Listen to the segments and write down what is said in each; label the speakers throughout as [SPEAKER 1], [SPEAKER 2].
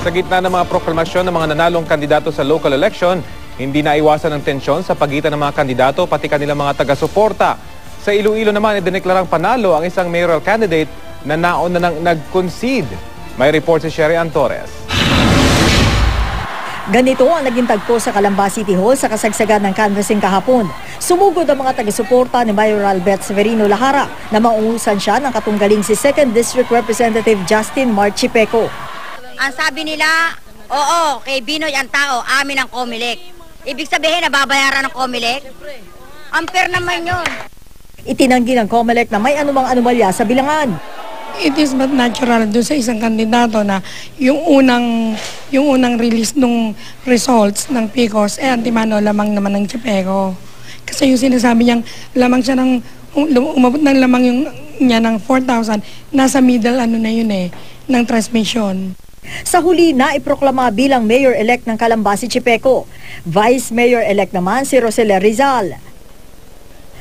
[SPEAKER 1] Sa gitna ng mga proklamasyon ng mga nanalong kandidato sa local election, hindi naiwasan ang tensyon sa pagitan ng mga kandidato pati kanilang mga taga-suporta. Sa Iloilo naman, idineklarang panalo ang isang mayoral candidate na naon na nang nag-concede. May report si Sherry Torres.
[SPEAKER 2] Ganito ang naging tagpo sa Calamba City Hall sa kasagsagan ng canvassing kahapon. Sumugod ang mga taga-suporta ni Mayor Albert Severino Lahara na maungusan siya ng katunggaling si 2nd District Representative Justin Marchipeco.
[SPEAKER 3] Ang sabi nila, oo, kay Binoy ang tao, amin ang Comelec. Ibig sabihin, nababayaran ng Comelec? Unfair naman yun.
[SPEAKER 2] Itinanggi ng COMELEC na may anumang anomalya sa bilangan.
[SPEAKER 4] it is but natural doon sa isang kandidato na yung unang yung unang release nung results ng PICOS eh antimano lamang naman ng Chapego. Kasi yung sinasabi niyang lamang siya ng um- umabot ng lamang yung niya ng 4,000 nasa middle ano na yun eh ng transmission.
[SPEAKER 2] Sa huli, naiproklama bilang mayor-elect ng Calamba si Chipeco. Vice Mayor-elect naman si Rosela Rizal.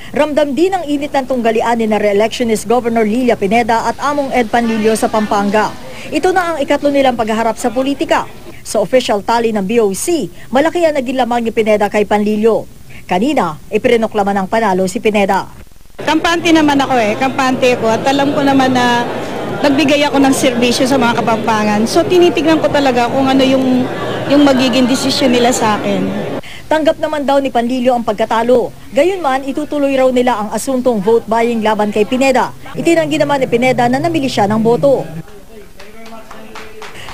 [SPEAKER 2] Ramdam din ang init ng tunggalian ni na re-electionist Governor Lilia Pineda at Among Ed Panlilio sa Pampanga. Ito na ang ikatlo nilang pagharap sa politika. Sa official tally ng BOC, malaki ang naging lamang ni Pineda kay Panlilio. Kanina, ipinoklama ng panalo si Pineda.
[SPEAKER 5] Kampante naman ako eh, kampante ko at alam ko naman na nagbigay ako ng serbisyo sa mga kapampangan. So tinitignan ko talaga kung ano yung, yung magiging desisyon nila sa akin.
[SPEAKER 2] Tanggap naman daw ni Panlilio ang pagkatalo. Gayunman, itutuloy raw nila ang asuntong vote buying laban kay Pineda. Itinanggi naman ni Pineda na namili siya ng boto.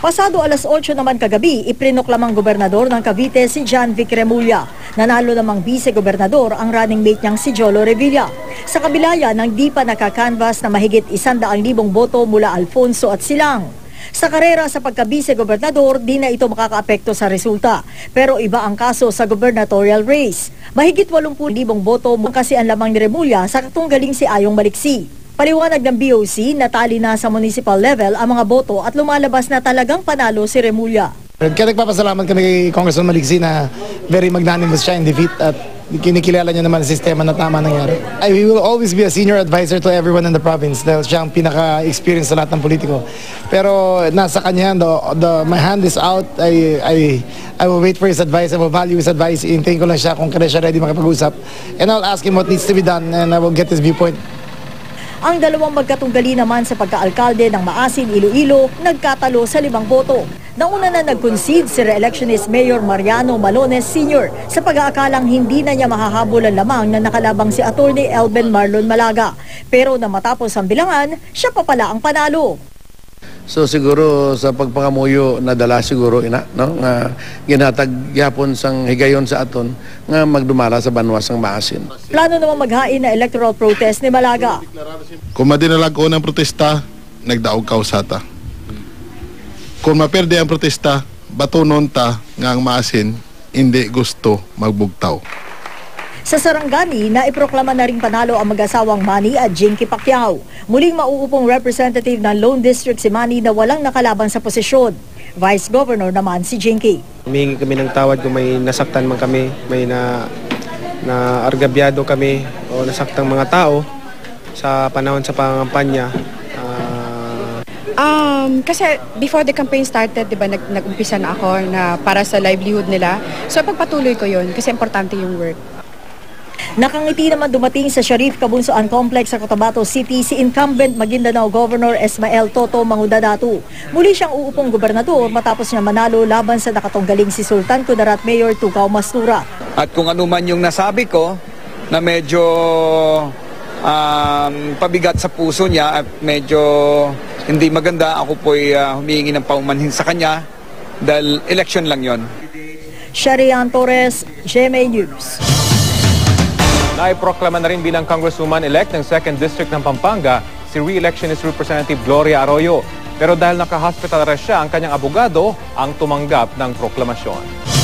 [SPEAKER 2] Pasado alas 8 naman kagabi, iprinoklamang gobernador ng Cavite si John Vic Remulla. Nanalo namang vice-gobernador ang running mate niyang si Jolo Revilla. Sa kabila yan, di pa nakakanvas na mahigit 100,000 boto mula Alfonso at Silang. Sa karera sa pagka-vice-gobernador, di na ito makakaapekto sa resulta. Pero iba ang kaso sa gubernatorial race. Mahigit 80,000 boto mo kasi ang lamang ni Remulla sa katunggaling si Ayong Maliksi. Paliwanag ng BOC, natali na sa municipal level ang mga boto at lumalabas na talagang panalo si Remulla.
[SPEAKER 6] Kaya nagpapasalamat kami kay Congressman Maligsi na very magnanimous siya in defeat at kinikilala niya naman ang sistema na tama nangyari. I will always be a senior advisor to everyone in the province dahil siya ang pinaka-experience sa lahat ng politiko. Pero nasa kanya, the, the, my hand is out. I, I, I will wait for his advice. I will value his advice. Hintayin ko lang siya kung kaya siya ready makipag-usap. And I'll ask him what needs to be done and I will get his viewpoint.
[SPEAKER 2] Ang dalawang magkatunggali naman sa pagkaalkalde ng Maasin, Iloilo, nagkatalo sa limang boto. Nauna na nag-concede si re-electionist Mayor Mariano Malones Sr. sa pag-aakalang hindi na niya mahahabol ang lamang na nakalabang si Attorney Elben Marlon Malaga. Pero na matapos ang bilangan, siya pa pala ang panalo.
[SPEAKER 7] So siguro sa pagpangamuyo nadala siguro ina no nga ginatag sang higayon sa aton nga magdumala sa banwas sang maasin.
[SPEAKER 2] Plano naman maghain na electoral protest ni Malaga.
[SPEAKER 8] Kung madinalag ko ng protesta, nagdaog kausata. Kung maperde ang protesta, batunon ta nga ang maasin hindi gusto magbugtaw.
[SPEAKER 2] Sa Sarangani, naiproklama na rin panalo ang mag-asawang Manny at Jinky Pacquiao. Muling mauupong representative ng Lone District si Manny na walang nakalaban sa posisyon. Vice Governor naman si Jinky.
[SPEAKER 9] Humingi kami ng tawad kung may nasaktan man kami, may na, na argabyado kami o nasaktang mga tao sa panahon sa pangampanya.
[SPEAKER 10] Um, kasi before the campaign started, 'di ba, nag nag-umpisa na ako na para sa livelihood nila. So pagpatuloy ko 'yun kasi importante yung work.
[SPEAKER 2] Nakangiti naman dumating sa Sharif Kabunsuan Complex sa Cotabato City si incumbent Maguindanao Governor Esmael Toto Mangudadatu. Muli siyang uupong gobernador matapos niya manalo laban sa nakatunggaling si Sultan Kudarat Mayor Tukaw Mastura.
[SPEAKER 11] At kung ano man yung nasabi ko na medyo um, pabigat sa puso niya at medyo hindi maganda, ako po'y uh, humihingi ng paumanhin sa kanya dahil election lang yon.
[SPEAKER 2] Sharian Torres, GMA News.
[SPEAKER 1] Naiproklama na rin bilang Congresswoman-elect ng 2nd District ng Pampanga si re-electionist Representative Gloria Arroyo. Pero dahil naka-hospital arrest siya, ang kanyang abogado ang tumanggap ng proklamasyon.